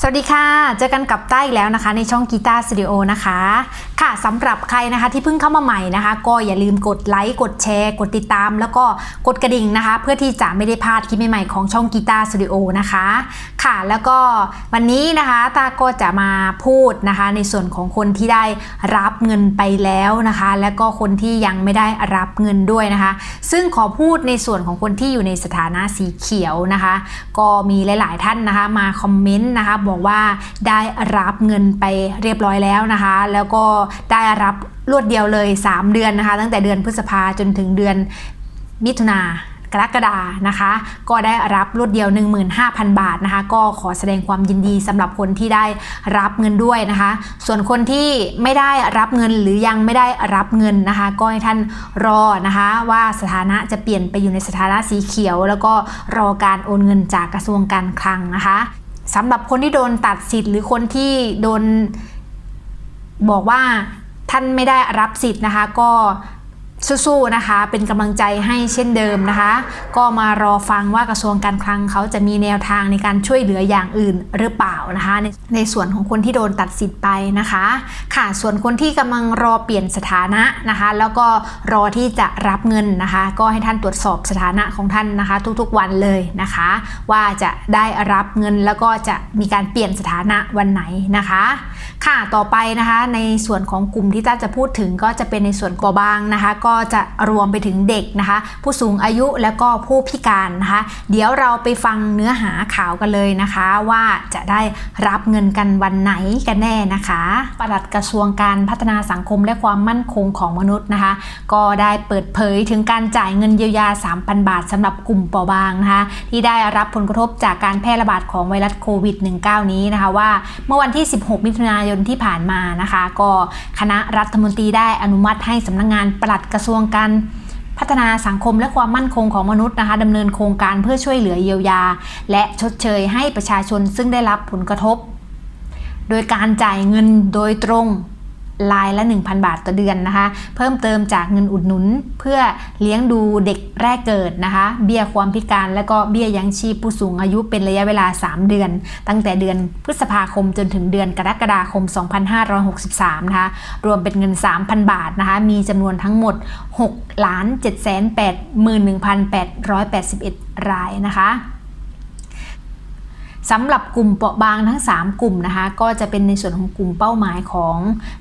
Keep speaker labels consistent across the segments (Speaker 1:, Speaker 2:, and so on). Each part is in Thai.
Speaker 1: สวัสดีค่ะ เจอกันกับต้าอีกแล้วนะคะ ในช่องกีตาร์สตูดิโอนะคะ ค่ะสำหรับใครนะคะที่เพิ่งเข้ามาใหม่นะคะ ก็อย่าลืมกดไลค์กดแชร์ กดติดตาม แล้วก็กดกระดิ่งนะคะ เพื่อที่จะไม่ได้พลาดคลิปใหม่ๆของช่องกีตาร์สตูดิโอนะคะ ค่ะแล้วก็วันนี้นะคะตาก็จะมาพูดนะคะ ในส่วนของคนที่ได้รับเงินไปแล้วนะคะ แล้วก็คนที่ยังไม่ได้รับเงินด้วยนะคะ ซึ่งขอพูดในส่วนของคนที่อยู่ในสถานะสีเขียวนะคะ ก็มีหลาย ๆ ท่านนะคะ มาคอมเมนต์นะคะบอกว่าได้รับเงินไปเรียบร้อยแล้วนะคะ แล้วก็ได้รับรวดเดียวเลย 3 เดือนนะคะ ตั้งแต่เดือนพฤษภาจนถึงเดือนมิถุนากรกฎานะคะ ก็ได้รับรวดเดียว 15,000 บาทนะคะ ก็ขอแสดงความยินดีสำหรับคนที่ได้รับเงินด้วยนะคะ ส่วนคนที่ไม่ได้รับเงินหรือยังไม่ได้รับเงินนะคะ ก็ให้ท่านรอนะคะ ว่าสถานะจะเปลี่ยนไปอยู่ในสถานะสีเขียว แล้วก็รอการโอนเงินจากกระทรวงการคลังนะคะ สำหรับคนที่โดนตัดสิทธิ์หรือคนที่โดนบอกว่าท่านไม่ได้รับสิทธิ์นะคะ ก็ สู้ๆนะคะ เป็นกำลังใจให้เช่นเดิมนะคะ ก็มารอฟังว่ากระทรวงการคลังเขาจะมีแนวทางในการช่วยเหลืออย่างอื่นหรือเปล่านะคะ ในในส่วนของคนที่โดนตัดสิทธิ์ไปนะคะ ค่ะส่วนคนที่กำลังรอเปลี่ยนสถานะนะคะ แล้วก็รอที่จะรับเงินนะคะ ก็ให้ท่านตรวจสอบสถานะของท่านนะคะ ทุกๆวันเลยนะคะ ว่าจะได้รับเงินแล้วก็จะมีการเปลี่ยนสถานะวันไหนนะคะ ค่ะต่อไปนะคะในส่วนของกลุ่มที่ต้าจะพูดถึงก็จะเป็นในส่วนกอบางนะคะ ก็จะรวมไปถึงเด็กนะคะ ผู้สูงอายุแล้วก็ผู้พิการนะคะ เดี๋ยวเราไปฟังเนื้อหาข่าวกันเลยนะคะ ว่าจะได้รับเงินกันวันไหนกันแน่นะคะปลัดกระทรวงการพัฒนาสังคมและความมั่นคงของมนุษย์นะคะ ก็ได้เปิดเผยถึงการจ่ายเงินเยียวยา 3,000 บาทสำหรับกลุ่มเปราะบางนะคะที่ได้รับผลกระทบจากการแพร่ระบาดของไวรัสโควิด -19 นี้นะคะว่าเมื่อวันที่ 16 มิถุนายนที่ผ่านมานะคะ ก็คณะรัฐมนตรีได้อนุมัติให้สำนักงงานปลัดกระทรวงการพัฒนาสังคมและความมั่นคงของมนุษย์นะคะดำเนินโครงการเพื่อช่วยเหลือเยียวยา และชดเชยให้ประชาชนซึ่งได้รับผลกระทบ โดยการจ่ายเงินโดยตรง รายละ 1,000 บาทต่อเดือนนะคะ เพิ่มเติมจากเงินอุดหนุนเพื่อเลี้ยงดูเด็กแรกเกิดนะคะ เบี้ยความพิการและก็เบี้ยยังชีพผู้สูงอายุเป็นระยะเวลา 3 เดือน ตั้งแต่เดือนพฤษภาคมจนถึงเดือนกรกฎาคม 2563 นะคะ รวมเป็นเงิน 3,000 บาทนะคะ มีจำนวนทั้งหมด6 7 8 1 8 8 1รายนะคะ สำหรับกลุ่มเปราะบางทั้ง 3 กลุ่มนะคะ ก็จะเป็นในส่วนของกลุ่มเป้าหมายของ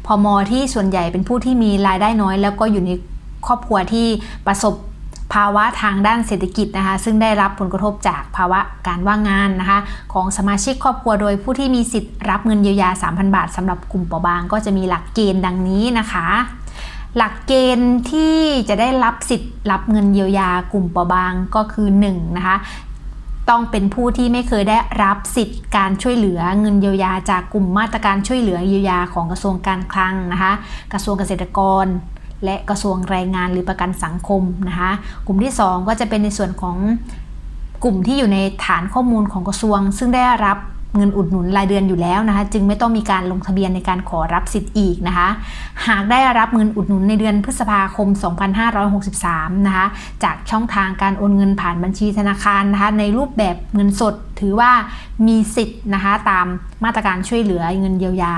Speaker 1: พมที่ส่วนใหญ่เป็นผู้ที่มีรายได้น้อย แล้วก็อยู่ในครอบครัวที่ประสบภาวะทางด้านเศรษฐกิจนะคะ ซึ่งได้รับผลกระทบจากภาวะการว่างงานนะคะ ของสมาชิกครอบครัวโดยผู้ที่มีสิทธิ์รับเงินเยียวยา 3,000 บาทสำหรับกลุ่มเปราะบางก็จะมีหลักเกณฑ์ดังนี้นะคะหลักเกณฑ์ที่จะได้รับสิทธิ์รับเงินเยียวยากลุ่มเปราะบางก็คือ1นะคะ ต้องเป็นผู้ที่ไม่เคยได้รับสิทธิ์การช่วยเหลือเงินเยียวยาจากกลุ่มมาตรการช่วยเหลือเยียวยาของกระทรวงการคลังนะคะ กระทรวงเกษตรกร และกระทรวงแรงงานหรือประกันสังคมนะคะ กลุ่มที่ 2 ก็จะเป็นในส่วนของกลุ่มที่อยู่ในฐานข้อมูลของกระทรวง ซึ่งได้รับ เงินอุดหนุนรายเดือนอยู่แล้วนะคะ จึงไม่ต้องมีการลงทะเบียนในการขอรับสิทธิ์อีกนะคะ หากได้รับเงินอุดหนุนในเดือนพฤษภาคม 2563 นะคะ จากช่องทางการโอนเงินผ่านบัญชีธนาคารนะคะ ในรูปแบบเงินสดถือว่ามีสิทธิ์นะคะ ตามมาตรการช่วยเหลือเงินเยียวยา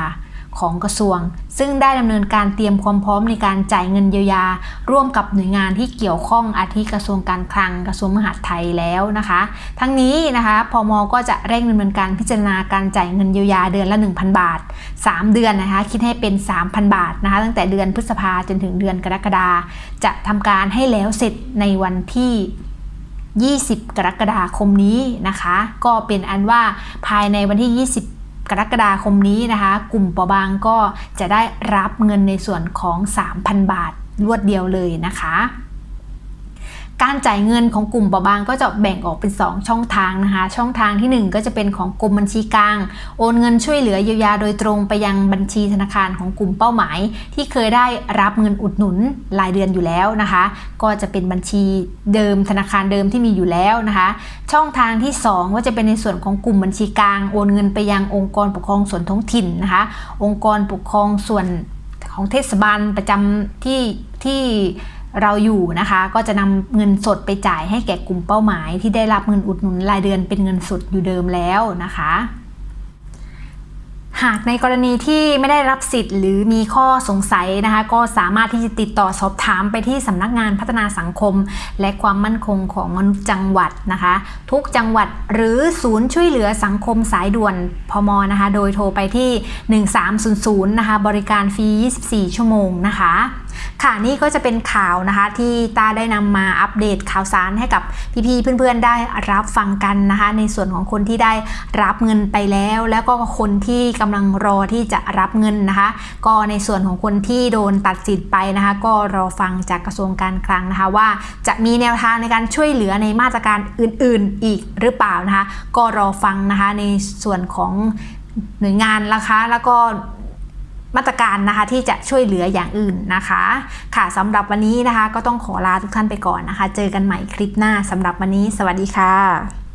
Speaker 1: ของกระทรวง ซึ่งได้ดำเนินการเตรียมความพร้อมในการจ่ายเงินเยียวยา ร่วมกับหน่วยงานที่เกี่ยวข้องอาทิกระทรวงการคลังกระทรวงมหาดไทยแล้วนะคะ ทั้งนี้นะคะพมก็จะเร่งดำเนินการพิจารณาการจ่ายเงินเยียวยาเดือนละ 1,000 บาท 3 เดือนนะคะคิดให้เป็น 3,000 บาทนะคะตั้งแต่เดือนพฤษภาจนถึงเดือนกรกฎาจะทำการให้แล้วเสร็จในวันที่20 กรกฎาคมนี้นะคะ ก็เป็นอันว่าภายในวันที่ 20 กรกฎาคมนี้นะคะ กลุ่มเปราะบางก็จะได้รับเงินในส่วนของ 3,000 บาทรวดเดียวเลยนะคะ การจ่ายเงินของกลุ่มเปราบางก็จะแบ่งออกเป็น 2 ช่องทางนะคะ ช่องทางที่ 1 ก็จะเป็นของกรมบัญชีกลาง โอนเงินช่วยเหลือเยียวยาโดยตรงไปยังบัญชีธนาคารของกลุ่มเป้าหมาย ที่เคยได้รับเงินอุดหนุนรายเดือนอยู่แล้วนะคะ ก็จะเป็นบัญชีเดิมธนาคารเดิมที่มีอยู่แล้วนะคะ ช่องทางที่ 2 ก็จะเป็นในส่วนของกลุ่มบัญชีกลาง โอนเงินไปยังองค์กรปกครองส่วนท้องถิ่นนะคะ องค์กรปกครองส่วนของเทศบาลประจำที่ที่ เราอยู่นะคะ ก็จะนำเงินสดไปจ่ายให้แก่กลุ่มเป้าหมาย ที่ได้รับเงินอุดหนุนรายเดือนเป็นเงินสดอยู่เดิมแล้วนะคะ หากในกรณีที่ไม่ได้รับสิทธิ์หรือมีข้อสงสัยนะคะ ก็สามารถที่จะติดต่อสอบถามไปที่สำนักงานพัฒนาสังคม และความมั่นคงของมนุษย์จังหวัดนะคะ ทุกจังหวัดหรือศูนย์ช่วยเหลือสังคมสายด่วนพมนะคะ โดยโทรไปที่ 1300นะคะบริการฟรี 24 ชั่วโมงนะคะ ค่ะนี่ก็จะเป็นข่าวนะคะที่ตาได้นำมาอัปเดตข่าวสารให้กับพี่ๆเพื่อนๆได้รับฟังกันนะคะ ในส่วนของคนที่ได้รับเงินไปแล้ว แล้วก็คนที่กำลังรอที่จะรับเงินนะคะ ก็ในส่วนของคนที่โดนตัดสิทธิ์ไปนะคะ ก็รอฟังจากกระทรวงการคลังนะคะว่าจะมีแนวทางในการช่วยเหลือในมาตรการอื่น ๆ อีกหรือเปล่านะคะ ก็รอฟังนะคะในส่วนของหน่วยงานนะคะแล้วก็ มาตรการนะคะที่จะช่วยเหลืออย่างอื่นนะคะ ค่ะสำหรับวันนี้นะคะ ก็ต้องขอลาทุกท่านไปก่อนนะคะ เจอกันใหม่คลิปหน้าสำหรับวันนี้ สวัสดีค่ะ